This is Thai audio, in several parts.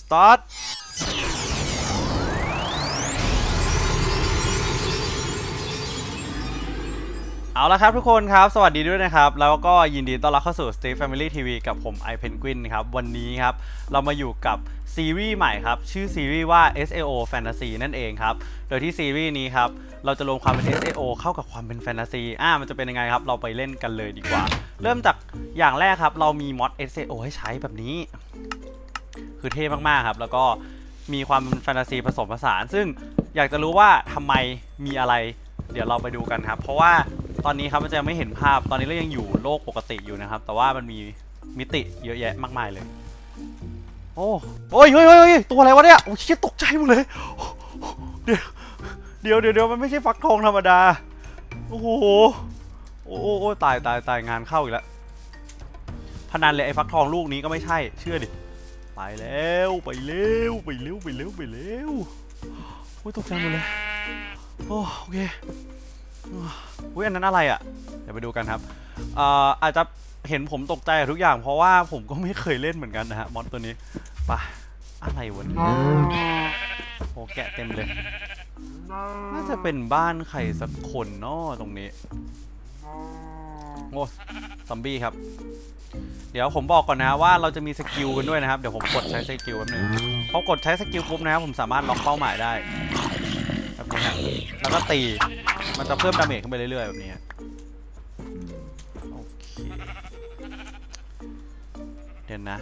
start เอาละครับทุกคนครับ สวัสดีด้วยนะครับ แล้วก็ยินดีต้อนรับเข้าสู่ Steve Family TV กับผม i Penguin ครับ วันนี้ครับ เรามาอยู่กับซีรีส์ใหม่ครับ ชื่อซีรีส์ว่า SAO Fantasy นั่นเองครับ โดยที่ซีรีส์นี้ครับ เราจะรวมความเป็น SAO เข้ากับความเป็นแฟนตาซีอ่ามันจะเป็นยังไงครับ เราไปเล่นกันเลยดีกว่า เริ่มจากอย่างแรกครับ เรามีมอด SAO ให้ใช้แบบนี้ คือเท่มากๆครับ แล้วก็มีความแฟนตาซีผสมผสาน ซึ่งอยากจะรู้ว่าทำไมมีอะไร เดี๋ยวเราไปดูกันครับ เพราะว่าตอนนี้ครับมันจะไม่เห็นภาพ ตอนนี้เรายังอยู่โลกปกติอยู่นะครับ แต่ว่ามันมีมิติเยอะแยะมากมายเลย โอ้โอ้ยเฮ้ยเฮ้ยตัวอะไรวะเนี่ย โอ้ยตกใจหมดเลย เดี๋ยวเดี๋ยวเดี๋ยวมันไม่ใช่ฟักทองธรรมดา โอ้โห โอ้โอ้ตายตายตายงานเข้าอีกแล้วพนันเลยไอ้ฟักทองลูกนี้ก็ไม่ใช่ เชื่อดิ ไปแล้วไปเร็วไปเร็วไปเร็วไปเร็วโอ้ยตกใจหมดเลยโอ้โอเคอุ้ยอันนั้นอะไรอะเดี๋ยวไปดูกันครับเอ่ออาจจะเห็นผมตกใจกับทุกอย่าง เพราะว่าผมก็ไม่เคยเล่นเหมือนกันนะฮะมอสตัวนี้ปะอะไรวะเนี่ยโอ้แกะเต็มเลย น่าจะเป็นบ้านใครสักคนเนาะตรงนี้โอ้ซอมบี้ครับ เดี๋ยวผมบอกก่อนนะว่าเราจะมีสกิลกันด้วยนะครับเดี๋ยวผมกดใช้สกิลแป๊บนึงพอกดใช้สกิลปุ๊บนะครับผมสามารถล็อกเป้าหมายได้แบบนี้ฮะแล้วก็ตีมันจะเพิ่มดาเมจขึ้นไปเรื่อยๆแบบนี้โอเคเดี๋ยวนะ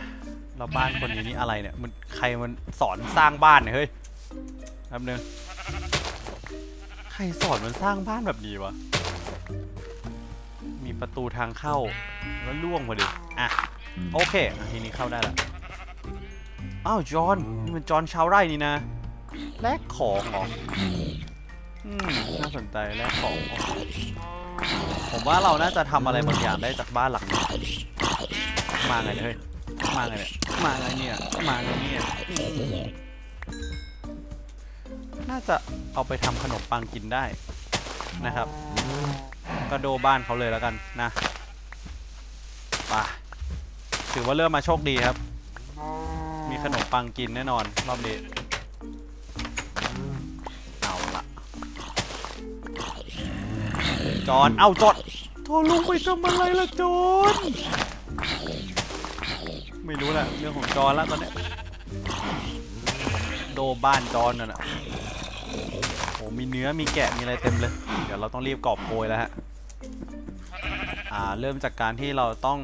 เราบ้านคนนี้นี่อะไรเนี่ยมันใครมันสอนสร้างบ้านเนี่ยเฮ้ยแป๊บนึงใครสอนมันสร้างบ้านแบบนี้วะ ประตูทางเข้า แล้วล่วงพอดีอะโอเคอะทีนี้เข้าได้แล้วอ้าวจอห์นนี่มันจอห์นชาวไร่นี่นะแลกของเหรออืมน่าสนใจแลกของเหรอผมว่าเราน่าจะทำอะไรบางอย่างได้จากบ้านหลังนี้มาไงเนี่ยเฮ้ยมาไงเนี่ยมาไงเนี่ยมาไงเนี่ยอืมน่าจะเอาไปทำขนมปังกินได้นะครับ ก็โดบ้านเขาเลยแล้วกันนะไปถือว่าเริ่มมาโชคดีครับ มีขนมปังกินแน่นอนรอบนี้เอาละจอนเอาจอดโทรลุงไปทำอะไรล่ะจอนไม่รู้แหละเรื่องของจอนล้วตอนเนี้ยโดบ้านจอนน่ะนะโอ้มีเนื้อมีแกะมีอะไรเต็มเลย เดี๋ยวเราต้องรีบกอบโกยแล้วฮะ อ่าเริ่มจากการที่เราต้อง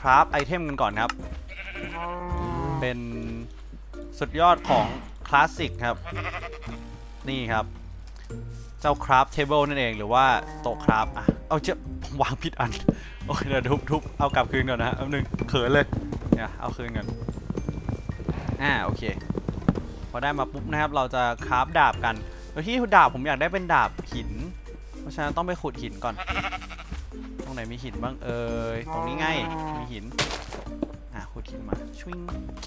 คราฟไอเทมกันก่อนครับ เป็นสุดยอดของคลาสสิกครับ นี่ครับ เจ้าคราฟเทเบิลนั่นเองหรือว่าโต๊ะคราฟอะเอาเจ้าผมวางผิดอัน โอเคเดี๋ยวทุบทุบเอากลับคืนก่อนนะแป๊บนึงเขินเลยเนี่ยเอาคืนก่อนอ่าโอเค พอได้มาปุ๊บนะครับ เราจะคราฟดาบกันโดยที่ดาบผมอยากได้เป็นดาบหิน เพราะฉะนั้นต้องไปขุดหินก่อน รงไหนมีหินบ้างเอ่ยตรงนี้ไงมีหินอะขุดหินมาชวิง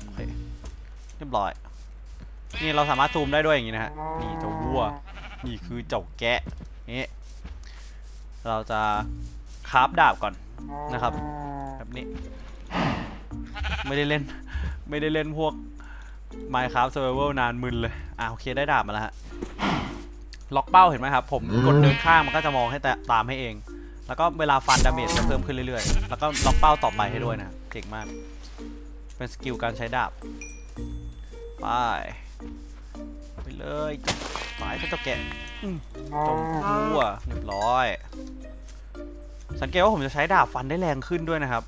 โอเคเรียบร้อย นี่เราสามารถซูมได้ด้วยอย่างนี้นะฮะนี่เจ้าวัวนี่คือเจ้าแกะนี่เราจะคราฟดาบก่อนนะครับ แบบนี้ ไม่ได้เล่น ไม่ได้เล่นพวก Minecraft Survival นานมึนเลยอะโอเคได้ดาบมาแล้วฮะล็อกเป้าเห็นไหมครับ ผมกดเดินข้างมันก็จะมองให้แต่ตามให้เอง แล้วก็เวลาฟันดาเมจจะเพิ่มขึ้นเรื่อยๆ แล้วก็ล็อกเป้าต่อไปให้ด้วยนะ เก่งมาก เป็นสกิลการใช้ดาบ ไปไปเลยไปก็จะแกะอืมทั่วเรียบร้อย สังเกตว่าผมจะใช้ดาบฟันได้แรงขึ้นด้วยนะครับ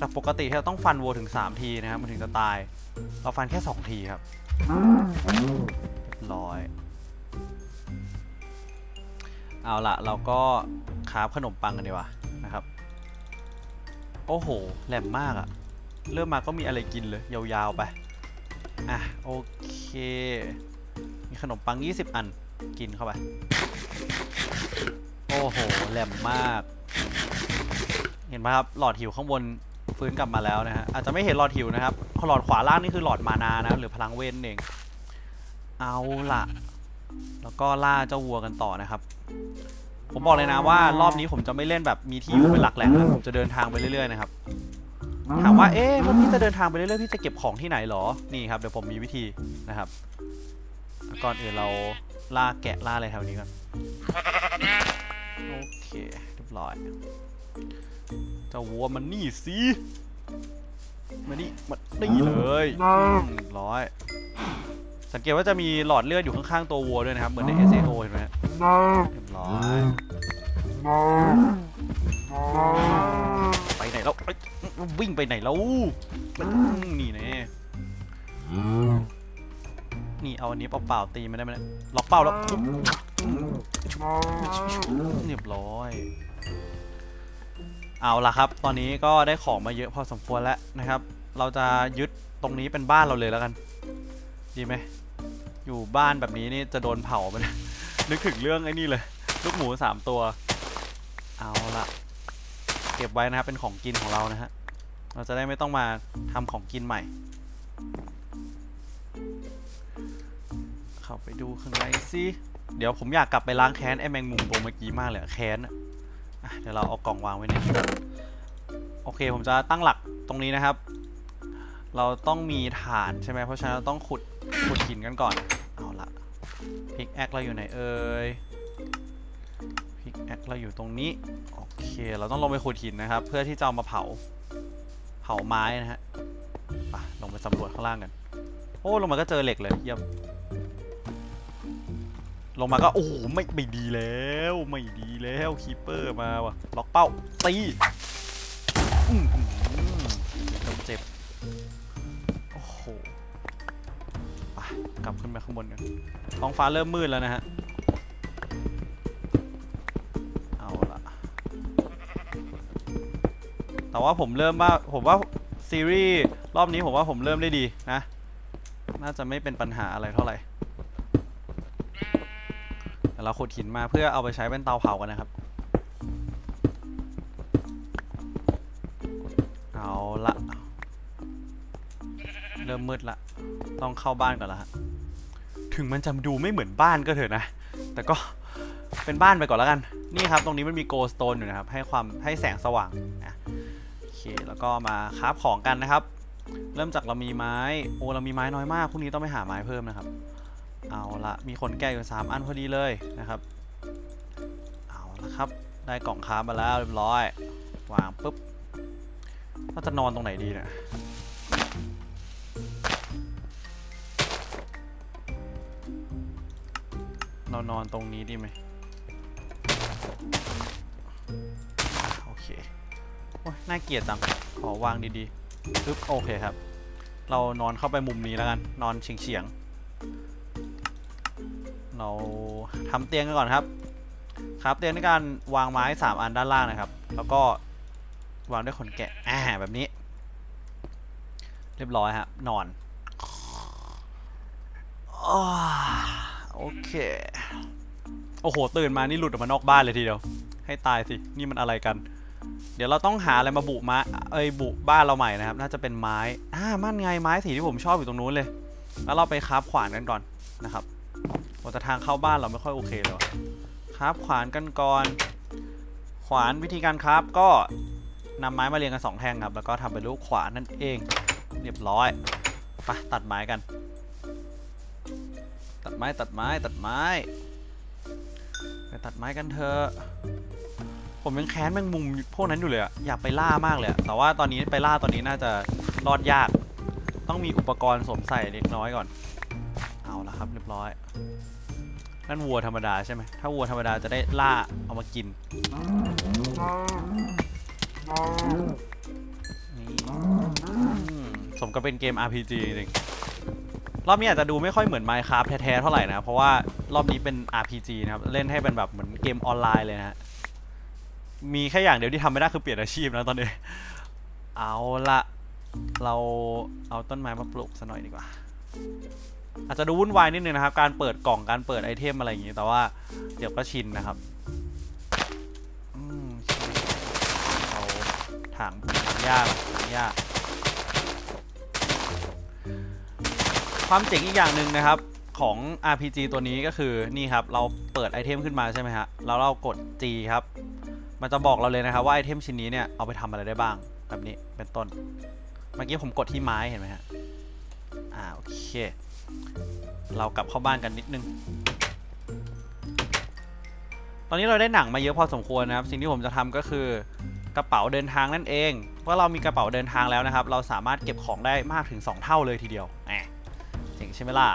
จากปกติที่เราต้องฟันวัวถึง 3 ทีนะครับมันถึงจะตาย เราฟันแค่ 2 ทีครับเรียบร้อย เอาละเราก็ คราฟขนมปังกันดีกว่านะครับ โอ้โหแหลมมากอะเริ่มมาก็มีอะไรกินเลยยาวๆไป อะโอเค มีขนมปัง 20 อันกินเข้าไป โอ้โหแหลมมาก เห็นไหมครับหลอดหิวข้างบนฟื้นกลับมาแล้วนะฮะอาจจะไม่เห็นหลอดหิวนะครับหลอดขวาล่างนี่คือหลอดมานานะหรือพลังเวนเองเอาละแล้วก็ล่าเจ้าวัวกันต่อนะครับ ผมบอกเลยนะว่ารอบนี้ผมจะไม่เล่นแบบมีที่อยู่เป็นหลักแหล่งนะผมจะเดินทางไปเรื่อยๆนะครับถามว่าเอ๊ะแล้วพี่จะเดินทางไปเรื่อยๆพี่จะเก็บของที่ไหนหรอนี่ครับเดี๋ยวผมมีวิธีนะครับ ก่อนอื่นเราล่าแกะล่าอะไรแถวนี้ก่อนโอเคเรียบร้อยเจ้าวัวมันนี่สิมานี่มานี่เลยอืมเรียบร้อย สังเกตว่าจะมีหลอดเลือดอยู่ข้างๆตัววัวด้วยนะครับ เหมือนใน SAO เห็นไหมฮะเรียบร้อยไปไหนแล้วเอ้ยวิ่งไปไหนแล้วนี่แน่นี่เอาอันนี้เปล่าๆตีมันได้ไหมเนี่ยล็อกเป้าแล้วปุ๊บเรียบร้อย เอาละครับ ตอนนี้ก็ได้ของมาเยอะพอสมควรแล้วนะครับ เราจะยึดตรงนี้เป็นบ้านเราเลยแล้วกัน ดีไหมอยู่บ้านแบบนี้นี่จะโดนเผาไปนี่ย นึกถึงเรื่องไอ้นี่เลย ลูกหมูสามตัว เอาละเก็บไว้นะครับเป็นของกินของเรานะฮะ เราจะได้ไม่ต้องมาทำของกินใหม่ เข้าไปดูข้างในสิเดี๋ยวผมอยากกลับไปล้างแค้นไอ้แมงมุมตัวเมื่อกี้มากเลยแค้นเดี๋ยวเราเอากล่องวางไว้เนี่ยโอเคผมจะตั้งหลักตรงนี้นะครับ เราต้องมีฐานใช่ไหมเพราะฉะนั้นเราต้องขุดขุดหินกันก่อน พิกแอคเราอยู่ไหนเอ่ยพิกแอคเราอยู่ตรงนี้ โอเค เราต้องลงไปขุดหินนะครับ เพื่อที่จะเอามาเผา เผาไม้นะฮะไปลงไปสำรวจข้างล่างกัน โอ้ ลงมาก็เจอเหล็กเลยเยี่ยมลงมาก็ โอ้โหไม่ไม่ดีแล้ว ไม่ดีแล้ว คีเปอร์มาว่ะ ล็อกเป้า ตีอื้ กลับขึ้นไปข้างบนกันท้องฟ้าเริ่มมืดแล้วนะฮะ เอาละแต่ว่าผมเริ่มว่าผมว่าซีรีส์รอบนี้ผมว่าผมเริ่มได้ดีนะ น่าจะไม่เป็นปัญหาอะไรเท่าไหร่เดี๋ยวเราขุดหินมาเพื่อเอาไปใช้เป็นเตาเผากันนะครับ เอาละ เริ่มมืดละ ต้องเข้าบ้านก่อนละฮะ ถึงมันจะดูไม่เหมือนบ้านก็เถอะนะ แต่ก็เป็นบ้านไปก่อนแล้วกัน นี่ครับ ตรงนี้มันมีโกลสโตนอยู่นะครับ ให้ความให้แสงสว่างนะโอเค แล้วก็มาคราฟของกันนะครับ เริ่มจากเรามีไม้ โอ้ เรามีไม้น้อยมาก พรุ่งนี้ต้องไปหาไม้เพิ่มนะครับ เอาละมีขนแกะอยู่สามอันพอดีเลยนะครับ เอาละครับ ได้กล่องคราฟมาแล้วเรียบร้อย วางปุ๊บว่าจะนอนตรงไหนดีเนี่ย นอนตรงนี้ดีไหมโอเคโอ้ยน่าเกลียดจัง ขอวางดีๆปึ๊บโอเคครับ เรานอนเข้าไปมุมนี้แล้วกัน นอนเฉียงๆ เราทำเตียงกันก่อนครับ ครับเตียงในการวางไม้3อันด้านล่างนะครับ แล้วก็วางด้วยขนแกะอ่าแบบนี้ เรียบร้อยครับ นอนอ โอเค โอ้โห ตื่นมานี่หลุดออกมานอกบ้านเลยทีเดียว ให้ตายสิ นี่มันอะไรกัน เดี๋ยวเราต้องหาอะไรมาบุม้เอ้ยบุบ้านเราใหม่นะครับ น่าจะเป็นไม้ อ่า มั่นไงไม้สีที่ผมชอบอยู่ตรงนู้นเลย แล้วเราไปคราฟขวานกันก่อนนะครับโอ้แต่ทางเข้าบ้านเราไม่ค่อยโอเคเลยคราฟขวานกันก่อน ขวานวิธีการคราฟก็นำไม้มาเรียงกันสองแท่งครับ แล้วก็ทำเป็นลูกขวานนั่นเอง เรียบร้อย ไปตัดไม้กัน ตัดไม้ตัดไม้ตัดไม้ไปตัดไม้กันเถอะผมยังแค้นแมงมุมพวกนั้นอยู่เลยอะอยากไปล่ามากเลยอะแต่ว่าตอนนี้ไปล่าตอนนี้น่าจะรอดยาก ต้องมีอุปกรณ์สวมใส่เล็กน้อยก่อน เอาละครับเรียบร้อย นั่นวัวธรรมดาใช่ไหม ถ้าวัวธรรมดาจะได้ล่าเอามากิน นี่สมกับเป็นเกม RPG จริง รอบนี้อาจจะดูไม่ค่อยเหมือน Minecraft แท้ๆเท่าไหร่นะ เพราะว่ารอบนี้เป็น RPG นะครับ เล่นให้เป็นแบบเหมือนเกมออนไลน์เลยนะฮะมีแค่อย่างเดียวที่ทำไม่ได้คือเปลี่ยนอาชีพนะตอนนี้ เอาละเราเอาต้นไม้มาปลูกซะหน่อยดีกว่า อาจจะดูวุ่นวายนิดนึงนะครับ การเปิดกล่องการเปิดไอเทมอะไรอย่างงี้ แต่ว่าเดี๋ยวก็ชินนะครับอืมเอาถังถังหญ้ากถังหญ้า ความเจ๋งอีกอย่างหนึ่งนะครับของ RPG ตัวนี้ก็คือนี่ครับเราเปิดไอเทมขึ้นมาใช่ไหมฮะแล้วเรากด G ครับ มันจะบอกเราเลยนะครับว่าไอเทมชิ้นนี้เนี่ยเอาไปทำอะไรได้บ้างแบบนี้เป็นต้น เมื่อกี้ผมกดที่ไม้เห็นไหมฮะอ่าโอเค เรากลับเข้าบ้านกันนิดนึง ตอนนี้เราได้หนังมาเยอะพอสมควรนะครับ สิ่งที่ผมจะทำก็คือกระเป๋าเดินทางนั่นเองเมื่อเรามีกระเป๋าเดินทางแล้วนะครับ เราสามารถเก็บของได้มากถึง 2 เท่าเลยทีเดียวแหม ใช่ไหมล่ะ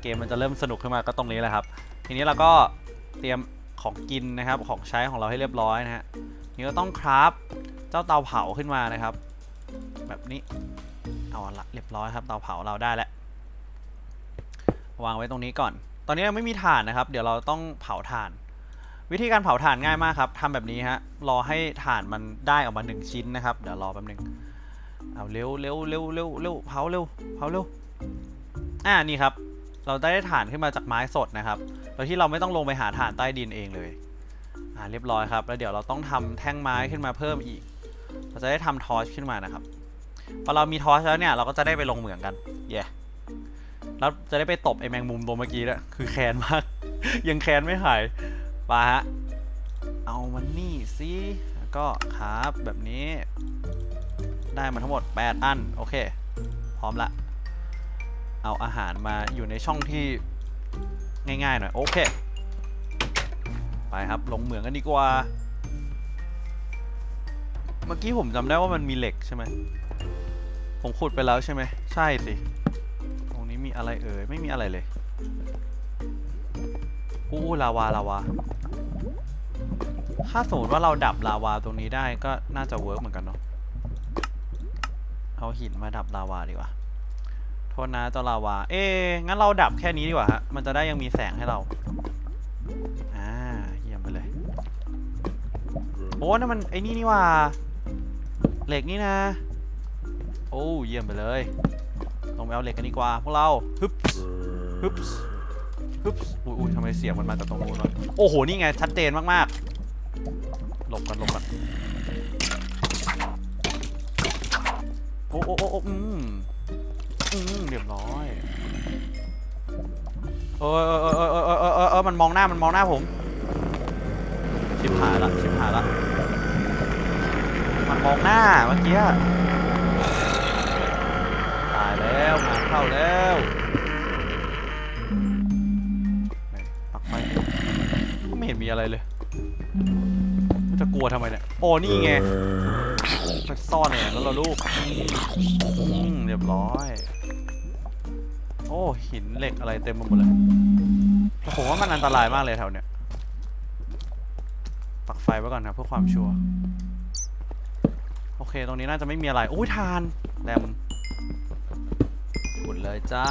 เกมมันจะเริ่มสนุกขึ้นมาก็ตรงนี้แหละครับ ทีนี้เราก็เตรียมของกินนะครับของใช้ของเราให้เรียบร้อยนะฮะนี่ก็ต้องคราฟเจ้าเตาเผาขึ้นมานะครับ แบบนี้เอาละเรียบร้อยครับเตาเผาเราได้แล้ววางไว้ตรงนี้ก่อน ตอนนี้ยังไม่มีถ่านนะครับ เดี๋ยวเราต้องเผาถ่าน วิธีการเผาถ่านง่ายมากครับทำแบบนี้ฮะรอให้ถ่านมันได้ออกมาหนึ่งชิ้นนะครับ เดี๋ยวรอแป๊บนึงเอาเร็วเร็วเร็วเร็วเร็วเผาเร็วเผาเร็ว อ่านี่ครับ เราได้ถ่านขึ้นมาจากไม้สดนะครับโดยที่เราไม่ต้องลงไปหาถ่านใต้ดินเองเลยอ่าเรียบร้อยครับ แล้วเดี๋ยวเราต้องทำแท่งไม้ขึ้นมาเพิ่มอีก เราจะได้ทำทอชขึ้นมานะครับพอเรามีทอชแล้วเนี่ยเราก็จะได้ไปลงเหมืองกันเย่แล้วจะได้ไปตบไอ้แมงมุมตัวเมื่อกี้ด้วยคือแค้นมาก ยังแค้นไม่หายไปาฮะเอามันนี่สิแล้วก็ครับแบบนี้ ได้มาทั้งหมด 8 อัน โอเค พร้อมละ เอาอาหารมาอยู่ในช่องที่ง่ายๆหน่อย โอเค ไปครับลงเหมืองกันดีกว่า เมื่อกี้ผมจำได้ว่ามันมีเหล็กใช่ไหมผมขุดไปแล้วใช่ไหมใช่สิ ตรงนี้มีอะไรเอ่ยไม่มีอะไรเลยอู้ลาวาลาวาถ้าสมมติว่าเราดับลาวาตรงนี้ได้ก็น่าจะเวิร์กเหมือนกันเนาะเอาหินมาดับลาวาดีกว่า โทษนะเจ้าลาวา เอ๊งั้นเราดับแค่นี้ดีกว่าฮะ มันจะได้ยังมีแสงให้เรา อ่า เยี่ยมไปเลย โอ้นั่นมันไอ้นี่นี่ว่า เหล็กนี่นะ โอ้ เยี่ยมไปเลย ลงไปเอาเหล็กกันดีกว่าพวกเรา ฮึบฮึบฮึบอุ้ยอุ้ยทำไมเสียงมันมาจากตรงนู้นวะโอ้โห นี่ไง ชัดเจนมากๆ หลบกันหลบกันโอ้โอ้โอ้อืม อืมเรียบร้อยเออเออเออเออเออเออเออเออมันมองหน้ามันมองหน้าผม ชิบหายละชิบหายละมันมองหน้าเมื่อกี้ตายแล้วงานเข้าแล้วไหนปักไฟก็ไม่เห็นมีอะไรเลยมันจะกลัวทำไมเนี่ยโอ้นี่ไงมันซ่อนเนี่ยแล้วเราลูกอืมเรียบร้อย อ้หินเหล็กอะไรเต็มไปหมดเลยแต่ผมว่ามันอันตรายมากเลยแถวเนี้ยปักไฟไว้ก่อนครับเพื่อความชัวร์โอเค ตรงนี้น่าจะไม่มีอะไรโอ้ยทานแรมขุดเลยจ้า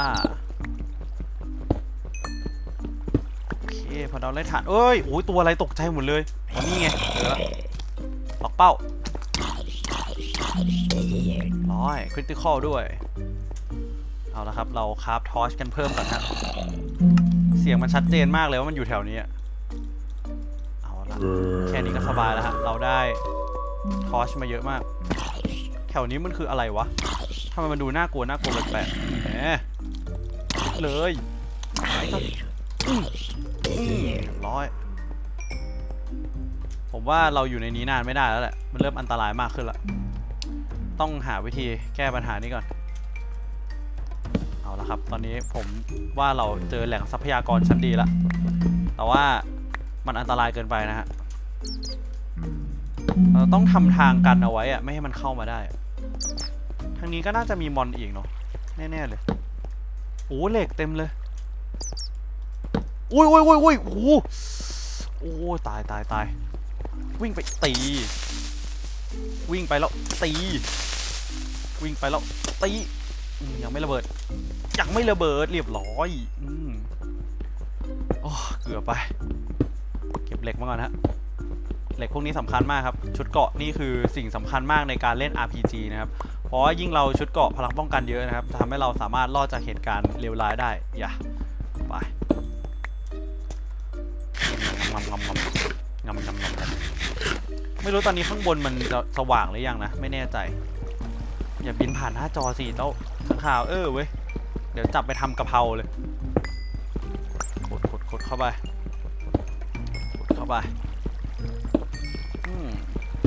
โอเคพอเราได้ฐานเอ้ยโอ้ยตัวอะไรตกใจหมดเลยวันนี้ไงเจอแล้วล็อกเป้าร้อยคริติคอลด้วย เอาละครับ เราคราฟทอชกันเพิ่มก่อนฮะเสียงมันชัดเจนมากเลยว่ามันอยู่แถวนี้เอาละแค่นี้ก็สบายแล้วฮะ เราได้ทอชมาเยอะมาก แถวนี้มันคืออะไรวะทำไมมันดูน่ากลัวน่ากลัวแปลกๆแหมเลยไปก่อนอืมอืมเรียร้อย ผมว่าเราอยู่ในนี้นานไม่ได้แล้วแหละ มันเริ่มอันตรายมากขึ้นละ ต้องหาวิธีแก้ปัญหานี้ก่อน เอาละครับ ตอนนี้ผมว่าเราเจอแหล่งทรัพยากรชั้นดีแล้วแต่ว่ามันอันตรายเกินไปนะฮะ เราต้องทำทางกันเอาไว้อะไม่ให้มันเข้ามาได้ ทางนี้ก็น่าจะมีมอนอีกเนาะแน่ๆเลยโอ้เหล็กเต็มเลยอุ้ยอุ้ยอุ้ยอุ้ยโอ้โอ้ตายตายตายวิ่งไปตี วิ่งไปแล้วตี วิ่งไปแล้วตียังไม่ระเบิด ยังไม่ระเบิดเรียบร้อยอืมโอ้เกือบไป เก็บเหล็กมาก่อนฮะ เหล็กพวกนี้สำคัญมากครับ ชุดเกาะนี่คือสิ่งสำคัญมากในการเล่น RPG นะครับ เพราะว่ายิ่งเราชุดเกาะพลังป้องกันเยอะนะครับจะทำให้เราสามารถรอดจากเหตุการณ์เลวร้ายได้ อย่าไปงำงำงำงำงำงำงำไม่รู้ตอนนี้ข้างบนมันจะสว่างหรือยังนะ ไม่แน่ใจ อย่าบินผ่านหน้าจอสิเจ้าข้างข่าวเออเว้ย เดี๋ยวจับไปทำกะเพราเลยกดกดกดเข้าไปกดเข้าไปอืม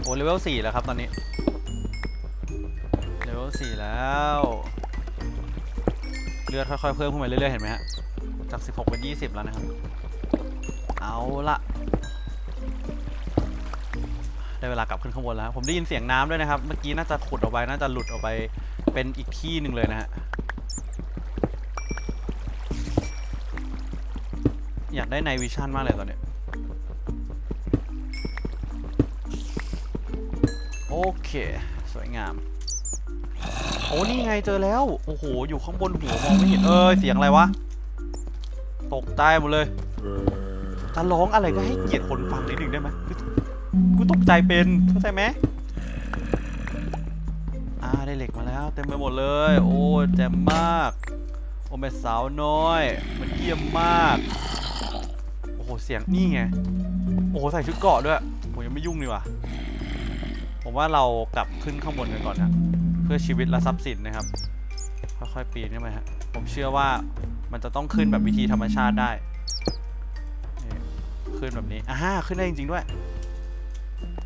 โอ้เลเวลสี่แล้วครับตอนนี้ลสี่แล้วเลือดค่อยๆเพิ่มขึ้นมาเรื่อยๆเห็นไหมฮะจาก 16 เป็น 20 แล้วนะครับ เอาละได้เวลากลับขึ้นข้างบนแล้วผมได้ยินเสียงน้ำด้วยนะครับ เมื่อกี้น่าจะขุดออกไป น่าจะหลุดออกไปเป็นอีกที่หนึ่งเลยนะฮะ อยากได้ในวิชั่นมากเลยตอนเนี้ยโอเค สวยงามโอ้นี่ไงเจอแล้ว โอ้โห อยู่ข้างบนหัวมองไม่เห็น เอ้ย เสียงอะไรวะ ตกใจหมดเลย จะร้องอะไรก็ให้เกียรติคนฟังนิดหนึ่งได้ไหมกูตกใจเป็น เข้าใจไหมอ่า ได้เหล็กมาแล้ว เต็มไปหมดเลย โอ้แจ่มมาก โอ้แม่สาวน้อย มันเยี่ยมมาก หเสียงนี่ไง โอ้โหใส่ชุดเกาะด้วยผมยังไม่ยุ่งดีกว่าผมว่าเรากลับขึ้นข้างบนกันก่อนนะเพื่อชีวิตและทรัพย์สินนะครับค่อยๆปีนขึ้นไปฮะผมเชื่อว่ามันจะต้องขึ้นแบบวิธีธรรมชาติได้ขึ้นแบบนี้อ่าขึ้นได้จริง ๆ ด้วย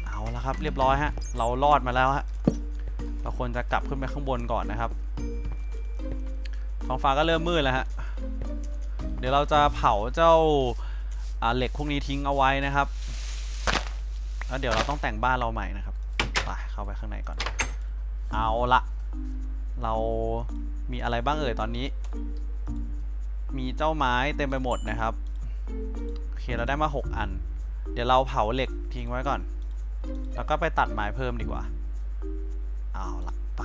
เอาละครับ เรียบร้อยฮะ เรารอดมาแล้วฮะ เราควรจะกลับขึ้นไปข้างบนก่อนนะครับ ท้องฟ้าก็เริ่มมืดแล้วฮะ เดี๋ยวเราจะเผาเจ้า เหล็กพวกนี้ทิ้งเอาไว้นะครับ แล้วเดี๋ยวเราต้องแต่งบ้านเราใหม่นะครับไปเข้าไปข้างในก่อน เอาละเรามีอะไรบ้างเอ่ยตอนนี้ มีเจ้าไม้เต็มไปหมดนะครับโอเคเราได้มา 6 อัน เดี๋ยวเราเผาเหล็กทิ้งไว้ก่อน แล้วก็ไปตัดไม้เพิ่มดีกว่า เอาละไป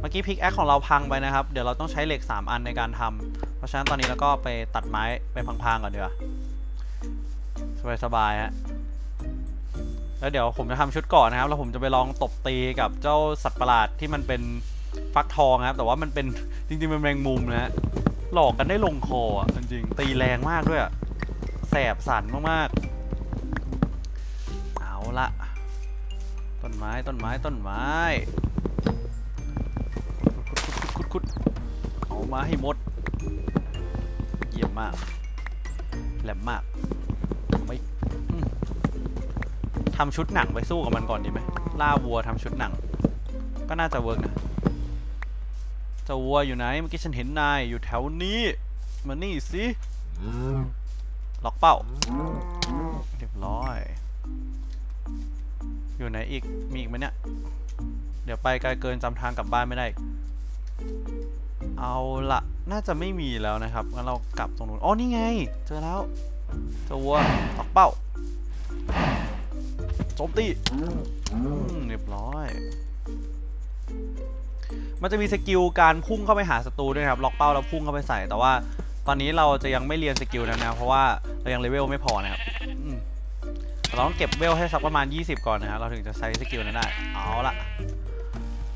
เมื่อกี้พิกแอคของเราพังไปนะครับ เดี๋ยวเราต้องใช้เหล็ก 3 อันในการทำเพราะฉะนั้นตอนนี้เราก็ไปตัดไม้ไปพังๆก่อนดีกว่า สบายๆฮะแล้วเดี๋ยวผมจะทำชุดก่อนนะครับ แล้วผมจะไปลองตบตีกับเจ้าสัตว์ประหลาดที่มันเป็นฟักทองครับ แต่ว่ามันเป็นจริงๆเป็นแมงมุมนะฮะหลอกกันได้ลงคออะจริงๆตีแรงมากด้วยอะแสบสันมากๆ เอาละต้นไม้ต้นไม้ต้นไม้ขุดคุดเอามาให้หมด เยี่ยมมากแหลมมาก ไม่ทำชุดหนังไปสู้กับมันก่อนดีไหมล่าวัวทำชุดหนัง ก็น่าจะเวิร์กนะจ้าวัวอยู่ไหนเมื่อกี้ฉันเห็นนายอยู่แถวนี้มานี่สิล็อกเป้าเรียบร้อย อยู่ไหนอีกมีอีกไหมเนี่ย เดี๋ยวไปไกลเกินจำทางกลับบ้านไม่ได้ เอาละน่าจะไม่มีแล้วนะครับงั้นเรากลับตรงนู้นอ๋อนี่ไง เจอแล้ว เจ้าวัวล็อกเป้าโจมตีเรียบร้อย มันจะมีสกิลการพุ่งเข้าไปหาศัตรูด้วยครับ ล็อกเป้าแล้วพุ่งเข้าไปใส่ แต่ว่าตอนนี้เราจะยังไม่เรียนสกิลนั้นนะเพราะว่าเรายังเลเวลไม่พอนะครับเราต้องเก็บเวลให้สักประมาณ 20 ก่อนนะครับเราถึงจะใช้สกิลนั้นได้ เอาละ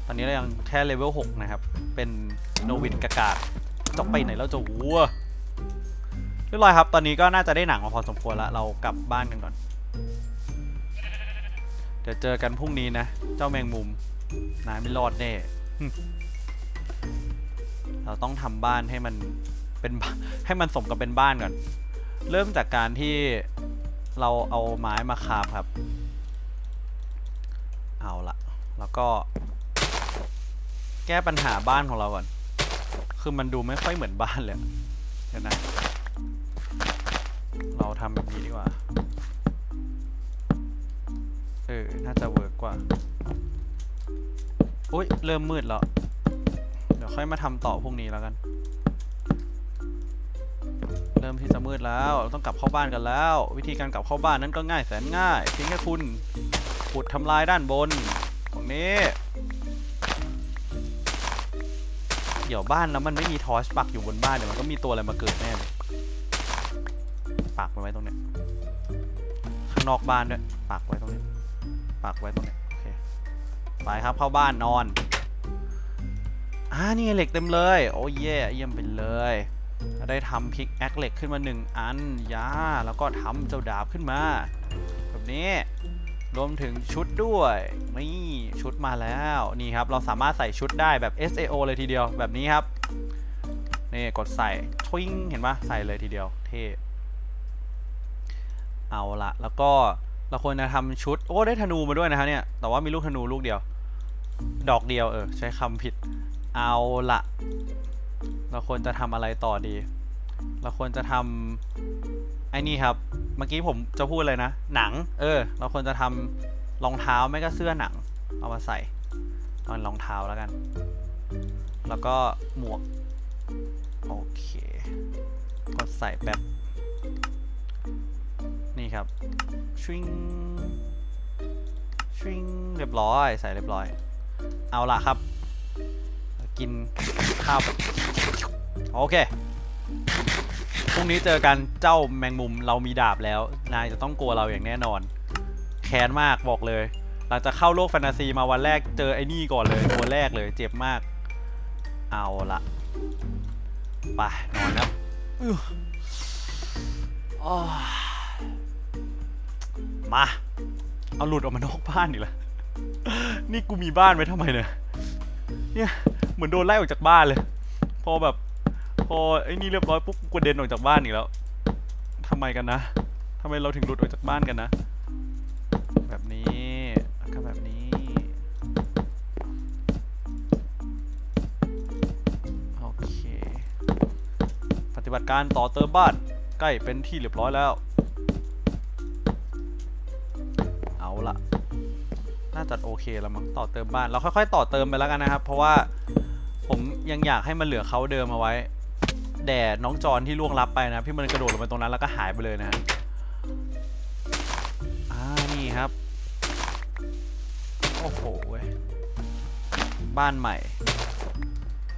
ตอนนี้เรายังแค่เลเวล 6 นะครับ เป็นโนวินกากาศจะไปไหนแล้วจะวัว เรียบร้อยครับ ตอนนี้ก็น่าจะได้หนังมาพอสมควรแล้วเรากลับบ้านกันก่อน เดี๋ยวเจอกันพรุ่งนี้นะ เจ้าแมงมุม นายไม่รอดแน่ เราต้องทำบ้านให้มันเป็นให้มันสมกับเป็นบ้านก่อน เริ่มจากการที่เราเอาไม้มาคาบครับ เอาละแล้วก็แก้ปัญหาบ้านของเราก่อน คือมันดูไม่ค่อยเหมือนบ้านเลยเดี๋ยวนะ เราทำแบบนี้ดีกว่า เออ น่าจะเวิร์กกว่า อุ้ย เริ่มมืดแล้ว เดี๋ยวค่อยมาทำต่อพรุ่งนี้แล้วกัน เริ่มที่จะมืดแล้วเราต้องกลับเข้าบ้านกันแล้ว วิธีการกลับเข้าบ้านนั้นก็ง่ายแสนง่าย เพียงแค่คุณขุดทำลายด้านบนตรงนี้เดี๋ยวบ้านแล้วมันไม่มีทอร์ชปักอยู่บนบ้านเดี๋ยวมันก็มีตัวอะไรมาเกิดแน่เลย ปักมันไว้ตรงเนี้ยข้างนอกบ้านด้วยปักไว้ตรงนี้ปักไว้ตรงเนี้ยโอเคไปครับเข้าบ้านนอนอ่านี่ไงเหล็กเต็มเลย โอ้เย่เยี่ยมไปเลยได้ทำพิกแอคเหล็กขึ้นมาหนึ่งอันยาแล้วก็ทำเจ้าดาบขึ้นมา แบบนี้รวมถึงชุดด้วยนี่ชุดมาแล้วนี่ครับเราสามารถใส่ชุดได้แบบ SAO เลยทีเดียวแบบนี้ครับนี่กดใส่ทวิงเห็นปะใส่เลยทีเดียวเท่ เอาละแล้วก็เราควรจะทำชุด โอ้ ได้ธนูมาด้วยนะฮะเนี่ย แต่ว่ามีลูกธนูลูกเดียว ดอกเดียวเออ ใช้คำผิด เอาละเราควรจะทำอะไรต่อดี เราควรจะทำไอ้นี่ครับ เมื่อกี้ผมจะพูดเลยนะ หนัง เออ เราควรจะทำรองเท้าไม่ก็เสื้อหนัง เอามาใส่เอารองเท้าแล้วกัน แล้วก็หมวก โอเค กดใส่แบบ นี่ครับชิงชิงเรียบร้อย ใส่เรียบร้อย เอาละครับ กินข้าวโอเคพรุ่งนี้เจอกันเจ้าแมงมุมเรามีดาบแล้ว นายจะต้องกลัวเราอย่างแน่นอน แค้นมากบอกเลย หลังจากเข้าโลกแฟนตาซีมาวันแรกเจอไอ้นี่ก่อนเลยตัวแรกเลย เจ็บมาก เอาละไปนอนครับอื้ออ้อ มา เอาหลุดออกมานอกบ้านอีกแล้วนี่กูมีบ้านไว้ทำไมเนี่ย เนี่ยเหมือนโดนไล่ออกจากบ้านเลย พอแบบ พอไอ้นี่เรียบร้อยปุ๊บกูกระเด็นออกจากบ้านอีกแล้วทำไมกันนะทำไมเราถึงหลุดออกจากบ้านกันนะ แบบนี้ก็แบบนี้โอเค ปฏิบัติการต่อเติมบ้านใกล้เป็นที่เรียบร้อยแล้ว ละน่าจะโอเคแล้วมั้งต่อเติมบ้าน เราค่อยๆ ต่อเติมไปแล้วกันนะครับ เพราะว่าผมยังอยากให้มันเหลือเขาเดิมเอาไว้ แด่น้องจอนที่ล่วงลับไปนะพี่มันกระโดดลงไปตรงนั้นแล้วก็หายไปเลยนะอ่านี่ครับ โอ้โหเว้ยบ้านใหม่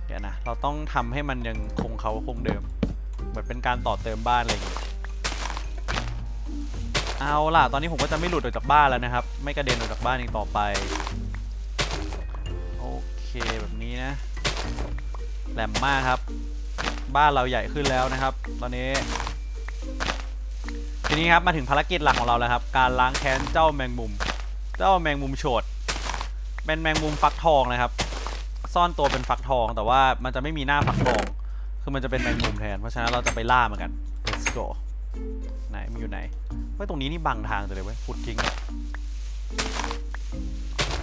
เดี๋ยวนะเราต้องทำให้มันยังคงเขาคงเดิม เหมือนเป็นการต่อเติมบ้านอะไรอย่างเงี้ย เอาล่ะ ตอนนี้ผมก็จะไม่หลุดออกจากบ้านแล้วนะครับ ไม่กระเด็นออกจากบ้านอีกต่อไป โอเคแบบนี้นะ แหลมมากครับ บ้านเราใหญ่ขึ้นแล้วนะครับ ตอนนี้ ทีนี้ครับมาถึงภารกิจหลักของเราแล้วครับ การล้างแค้นเจ้าแมงมุม เจ้าแมงมุมโฉด เป็นแมงมุมฟักทองนะครับ ซ่อนตัวเป็นฟักทอง แต่ว่ามันจะไม่มีหน้าฟักทอง คือมันจะเป็นแมงมุมแทน เพราะฉะนั้นเราจะไปล่ามันกัน let's go ไหนมันอยู่ไหนเว้ยตรงนี้นี่บังทางเลยเว้ยขุดทิ้ง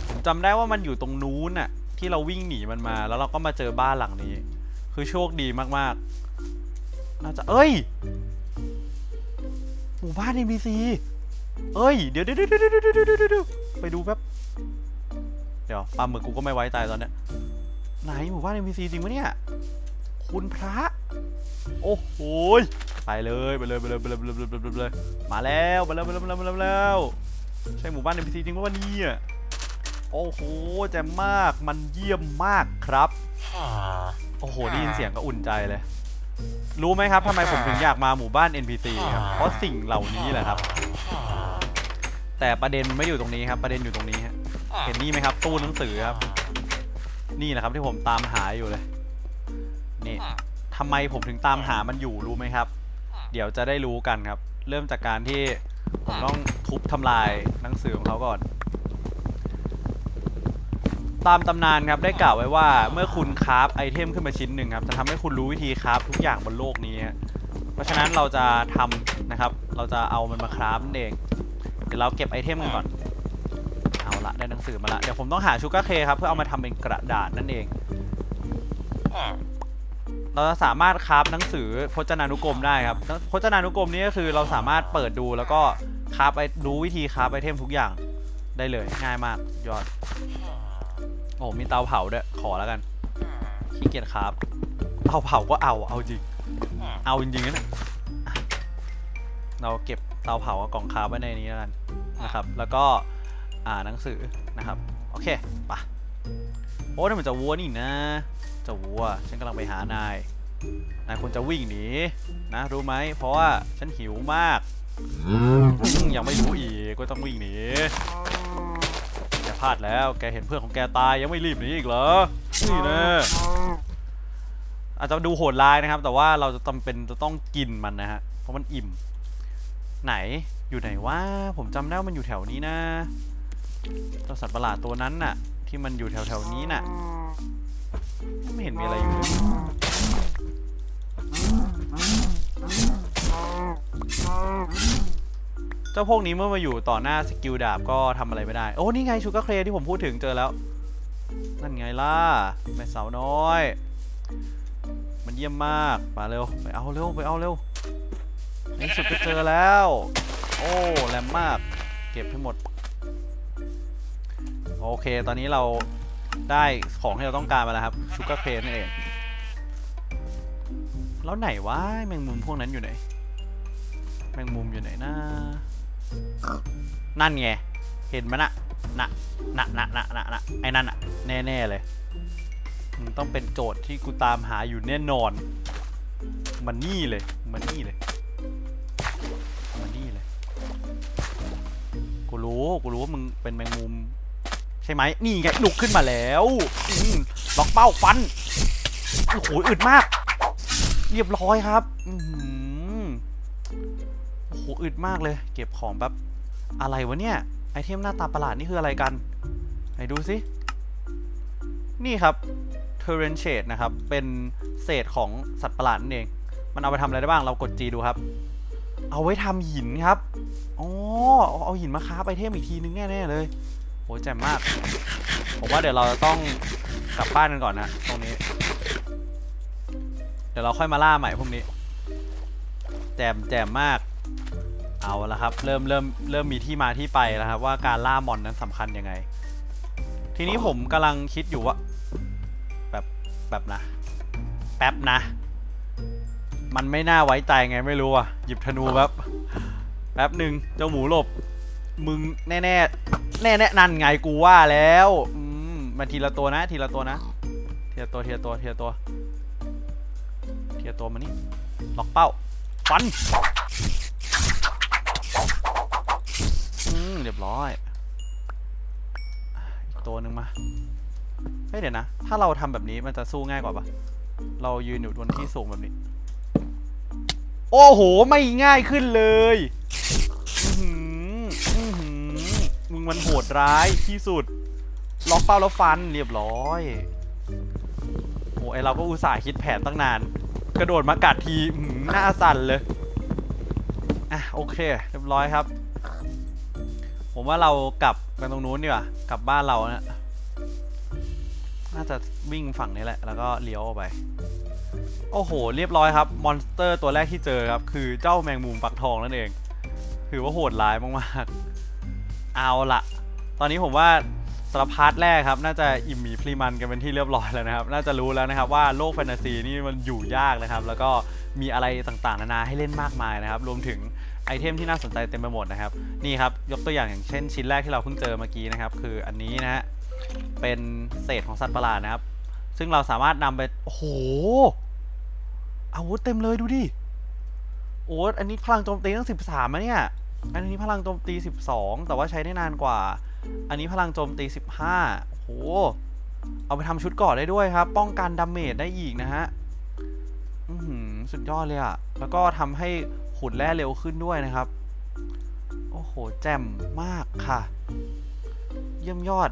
ผมจำได้ว่ามันอยู่ตรงนู้นน่ะ ที่เราวิ่งหนีมันมา แล้วเราก็มาเจอบ้านหลังนี้ คือโชคดีมากๆ น่าจะเอ้ย หมู่บ้าน NPC เอ้ยเดี๋ยวเดี๋ยวเดี๋ยวเดี๋ยวเดี๋ยวเดี๋ยวเดี๋ยวไปดูแป๊บ เดี๋ยวปลาหมึกกูก็ไม่ไว้ใจตอนเนี้ยไหนหมู่บ้าน NPC จริงปะเนี่ย คุณพระ โอ้โหไปเลยไปเลยไปเลยไปเลยไปเลยไปเลยไปเลยมาแล้วมาแล้วมาแล้วมาแล้วมาแล้วใช่หมู่บ้านเอ็พีซีจริงวะเนี่ะโอ้โหแจ่มมากมันเยี่ยมมากครับโอ้โหได้ยินเสียงก็อุ่นใจเลย รู้ไหมครับทำไมผมถึงอยากมาหมู่บ้าน NPC ครับเพราะสิ่งเหล่านี้แหละครับ แต่ประเด็นไม่อยู่ตรงนี้ครับประเด็นอยู่ตรงนี้เห็นนี่ไหมครับ ตู้หนังสือครับ นี่แหละครับที่ผมตามหาอยู่เลยนี่ทำไมผมถึงตามหามันอยู่รู้ไหมครับ เดี๋ยวจะได้รู้กันครับ เริ่มจากการที่ผมต้องทุบทำลายหนังสือของเขาก่อน ตามตำนานครับได้กล่าวไว้ว่าเมื่อคุณคราฟไอเทมขึ้นมาชิ้นหนึ่งครับ จะทำให้คุณรู้วิธีคราฟทุกอย่างบนโลกนี้ฮะเพราะฉะนั้นเราจะทำนะครับ เราจะเอามันมาคราฟนั่นเอง เดี๋ยวเราเก็บไอเทมกันก่อน เอาละได้หนังสือมาละ เดี๋ยวผมต้องหาชูการ์เคครับเพื่อเอามาทำเป็นกระดาษนั่นเอง เราจะสามารถคราฟหนังสือพจนานุกรมได้ครับ พจนานุกรมนี้ก็คือเราสามารถเปิดดูแล้วก็คราฟไอรู้วิธีคราฟไอเทมทุกอย่างได้เลยง่ายมากยอด โอ้มีเตาเผาด้วยขอแล้วกันขี้เกียจคราฟเตาเผาก็เอาเอาจริง เอาจริงๆนะเนี่ยอะเราเก็บเตาเผากับกล่องคราฟไว้ในนี้แล้วกันนะครับ แล้วก็อ่าหนังสือนะครับ โอเคปะ อ้นี่มันจะวัวนี่นะจะวัว ฉันกำลังไปหานาย นายควรจะวิ่งหนีนะรู้ไหม เพราะว่าฉันหิวมากอืมยังไม่รู้อีกก็ต้องวิ่งหนีแกพลาดแล้ว แกเห็นเพื่อนของแกตายยังไม่รีบหนีอีกเหรอ นี่นะอาจจะดูโหดร้ายนะครับ แต่ว่าเราจะจำเป็นจะต้องกินมันนะฮะ เพราะมันอิ่ม ไหนอยู่ไหนวะผมจำได้ว่ามันอยู่แถวนี้นะเจ้าสัตว์ประหลาดตัวนั้นน่ะ ที่มันอยู่แถวๆนี้น่ะ ไม่เห็นมีอะไรอยู่เลยเจ้าพวกนี้เมื่อมาอยู่ต่อหน้าสกิลดาบก็ทำอะไรไม่ได้ โอ้ นี่ไงชูการ์เครที่ผมพูดถึงเจอแล้ว นั่นไงล่ะแม่สาวน้อย มันเยี่ยมมาก มาเร็ว ไปเอาเร็ว ไปเอาเร็วในสุดก็เจอแล้ว โอ้ แหลมมาก เก็บให้หมด โอเค ตอนนี้เราได้ของที่เราต้องการมาแล้วครับชูการ์เครนนั่นเอง แล้วไหนวะแมงมุมพวกนั้นอยู่ไหน แมงมุมอยู่ไหนนะนั่นไง เห็นมันอะน่ะน่ะน่ะน่ะน่ะน่ะไอ้นั่นอะแน่ๆเลยมันต้องเป็นโจทย์ที่กูตามหาอยู่แน่นอน มันนี่เลย มันนี่เลย มันนี่เลย กูรู้ กูรู้ว่ามึงเป็นแมงมุม ช่ไหมนี่ไงลุกขึ้นมาแล้วล็อกเป้าฟันโอ้โหอึดมาก เรียบร้อยครับโอ้โหอึดมากเลย เก็บของแบบอะไรวะเนี่ย ไอเทมหน้าตาประหลาดนี่คืออะไรกันไหนดูสินี่ครับ t e r r e n c h a d e นะครับ เป็นเศษของสัตว์ประหลาดนั่นเอง มันเอาไปทำอะไรได้บ้างเรากด G ดูครับ เอาไว้ทำหินครับอ๋อเอาเอาหินมาค้าไปเทมอีกทีนึงแน่ๆเลย โหแจ่มมาก ผมว่าเดี๋ยวเราจะต้องกลับบ้านกันก่อนนะ ตรงนี้ เดี๋ยวเราค่อยมาล่าใหม่พวกนี้ แจมแจมมาก เอาละครับ เริ่มเริ่มเริ่มมีที่มาที่ไปแล้วครับว่าการล่ามอนนั้นสำคัญยังไง ทีนี้ผมกำลังคิดอยู่ว่า แบบแบบนะ แป๊บนะ มันไม่น่าไว้ใจไงไม่รู้อะ หยิบธนูแบบแป๊บหนึ่งเจ้าหมูหลบ มึงแน่แน่แน่แน่นั่นไงกูว่าแล้วอืมมันทีละตัวนะ ทีละตัวนะทีละตัวทีละตัวทีละตัวทีละตัวมานี่ล็อกเป้าฟันอืมเรียบร้อยอีกตัวหนึ่งมาเฮ้ยเดี๋ยวนะ ถ้าเราทำแบบนี้มันจะสู้ง่ายกว่าปะเรายืนอยู่บนที่สูงแบบนี้ โอ้โห ไม่ง่ายขึ้นเลยอื้อหืออื้อหือมึ งมันโหดร้ายที่สุด ล็อกเป้าแล้วฟันเรียบร้อยโอ้ไอเราก็อุตส่าห์คิดแผนตั้งนาน กระโดดมากัดทีหน้าสั่นเลย อะโอเค เรียบร้อยครับ ผมว่าเรากลับกันตรงนู้นดีกว่ากลับบ้านเรานะน่าจะวิ่งฝั่งนี้แหละ แล้วก็เลี้ยวออกไป โอ้โห เรียบร้อยครับ มอนสเตอร์ตัวแรกที่เจอครับ คือเจ้าแมงมุมปักทองนั่นเอง ถือว่าโหดร้ายมากๆ เอาละตอนนี้ผมว่าสารพาร์ทแรกครับ น่าจะอิ่มหมีพลีมันกันเป็นที่เรียบร้อยแล้วนะครับ น่าจะรู้แล้วนะครับว่าโลกแฟนตาซีนี่มันอยู่ยากนะครับ แล้วก็มีอะไรต่างๆ นานาให้เล่นมากมายนะครับ รวมถึงไอเทมที่น่าสนใจเต็มไปหมดนะครับ นี่ครับ ยกตัวอย่างอย่างเช่นชิ้นแรกที่เราเพิ่งเจอเมื่อกี้นะครับ คืออันนี้นะฮะ เป็นเศษของสัตว์ประหลาดนะครับ ซึ่งเราสามารถนำไป โอ้โห อาวุธเต็มเลยดูดิ โอ้อันนี้พลังโจมตีตั้งสิบสามะเนี่ย อันนี้พลังโจมตีสิบสองแต่ว่าใช้ได้นานกว่า อันนี้พลังโจมตีสิบห้าโอ้โห เอาไปทำชุดกราะได้ด้วยครับ ป้องกันดาเมจได้อีกนะฮะอือหือสุดยอดเลยอะแล้วก็ทำให้ขุดแร่เร็วขึ้นด้วยนะครับ โอ้โห แจ่มมากค่ะ เยี่ยมยอด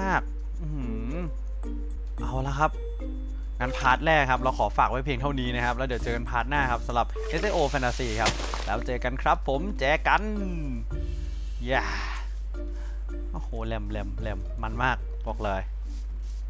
มากๆอือหือเอาละครับ งั้นพาร์ทแรกครับ เราขอฝากไว้เพียงเท่านี้นะครับ แล้วเดี๋ยวเจอกันพาร์ทหน้าครับสำหรับ s o Fantasy ครับ แล้วเจอกันครับผมแจกันย่าโอ้โหแหลมแหลมแหลมมันมากบอกเลย